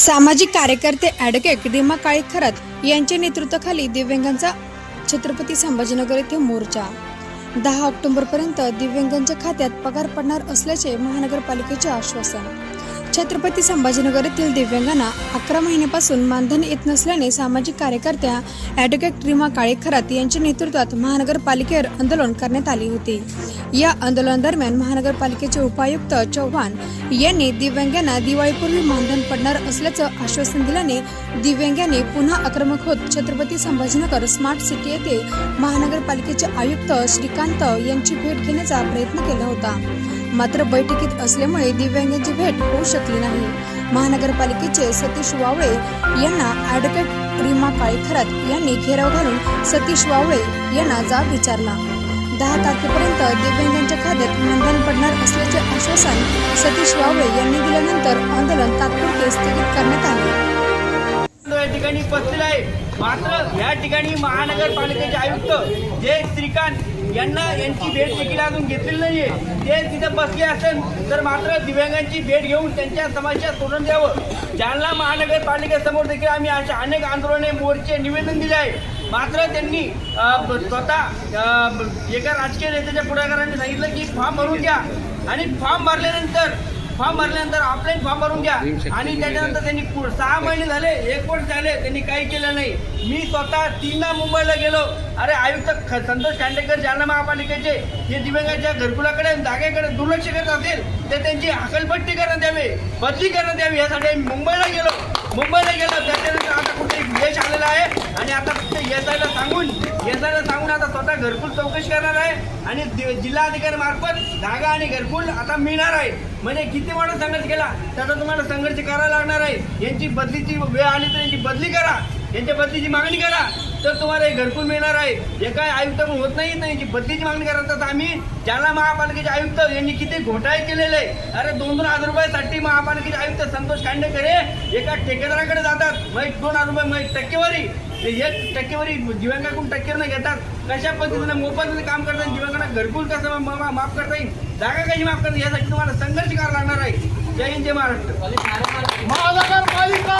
सामाजिक कार्यकर्ते ॲडव्होकेट रीमा काळे खरत यांच्या नेतृत्वाखाली दिव्यांगांचा छत्रपती संभाजीनगर येथे मोर्चा. दहा ऑक्टोबरपर्यंत दिव्यांगांच्या खात्यात पगार पडणार असल्याचे महानगरपालिकेचे आश्वासन. छत्रपती संभाजीनगर येथील दिव्यांगांना अकरा महिन्यापासून मानधन येत नसल्याने सामाजिक कार्यकर्त्या ॲडव्होकेट रीमा काळे खरात यांच्या नेतृत्वात महानगरपालिकेवर आंदोलन करण्यात आले होते. या आंदोलनादरम्यान महानगरपालिकेचे उपायुक्त चव्हाण यांनी दिव्यांगांना दिवाळीपूर्वी मानधन पडणार असल्याचं आश्वासन दिल्याने दिव्यांगांनी पुन्हा आक्रमक होत छत्रपती संभाजीनगर स्मार्ट सिटी येथे महानगरपालिकेचे आयुक्त श्रीकांत यांची भेट घेण्याचा प्रयत्न केला होता. मात्र बैठकीत असल्यामुळे दिव्यांगांची भेट होऊ शकली नाही. महानगरपालिकेचे सतीश वावळे यांना ॲडव्होकेट रीमा काळेखरात यांनी घेराव घालून सतीश वावळे यांना जाब विचारला. दहा तारखेपर्यंत दिव्यांगांच्या खात्यात मानधन पडणार असल्याचे आश्वासन सतीश वावळे यांनी दिल्यानंतर आंदोलन तात्पुरते स्थगित करण्यात आले. या ठिकाणी उपस्थित आहे. मात्र या ठिकाणी महानगरपालिकेचे आयुक्त जे श्रीकांत यांना यांची भेट देखील अजून घेतलेली नाहीये. ते तिथे बसले असेल तर मात्र दिव्यांगांची भेट घेऊन त्यांच्या समस्या सोडून द्यावं. जालना महानगरपालिकेसमोर देखील आम्ही अशा अनेक आंदोलने मोर्चे निवेदन दिले आहे. मात्र त्यांनी स्वतः एका राजकीय नेत्याच्या पुढाकारांनी सांगितलं की फॉर्म भरून घ्या. आणि फॉर्म भरल्यानंतर फॉर्म भरल्यानंतर ऑफलाईन फॉर्म भरून घ्या. आणि त्याच्यानंतर त्यांनी सहा महिने झाले एक वर्ष झाले त्यांनी काही केलं नाही. मी स्वतः तीनदा मुंबईला गेलो. अरे आयुक्त संतोष खांडेकर जालना महापालिकेचे हे दिव्यांगाच्या घरकुलाकडे जागेकडे दुर्लक्ष करत असेल तर त्यांची हकलपट्टी करण्यात यावी बदली करण्यात यावी यासाठी मुंबईला गेलो. मुंबईला गेलो त्याच्यानंतर आता कुठे यश आलेला आहे. आणि आता फक्त येसायला सांगून येसायला सांगून आता स्वतः घरकुल चौकशी करणार आहे आणि दि- जिल्हाधिकारी मार्फत जागा आणि घरकुल आता मिळणार आहे. म्हणजे किती मोठा संघर्ष केला? त्याचा तुम्हाला संघर्ष करायला लागणार आहे. यांची बदलीची वेळ आली तर यांची बदली करा. यांच्या बदलीची मागणी करा. तर तुम्हाला हे घरकुल मिळणार आहे. हे काय आयुक्त होत नाही यांची बदलीची मागणी करा तर आम्ही. जालना महापालिकेचे आयुक्त यांनी किती घोटाळे केलेले आहे. अरे दोन दोन हजार रुपयासाठी महापालिकेचे आयुक्त संतोष कांडेकर एका ठेकेदाराकडे जातात. मग दोन हजार रुपये मग टक्केवारी. ते एक टक्केवारी दिव्यांगाकडून टक्केवारी घेतात. कशा पद्धतीनं मोफत काम करतात दिव्यांगांना घरकुल कसं मा- माफ करता येईल? जागा कशी माफ करता यासाठी तुम्हाला संघर्ष करावा लागणार आहे. जय हिंद जय महाराष्ट्र. महानगरपालिका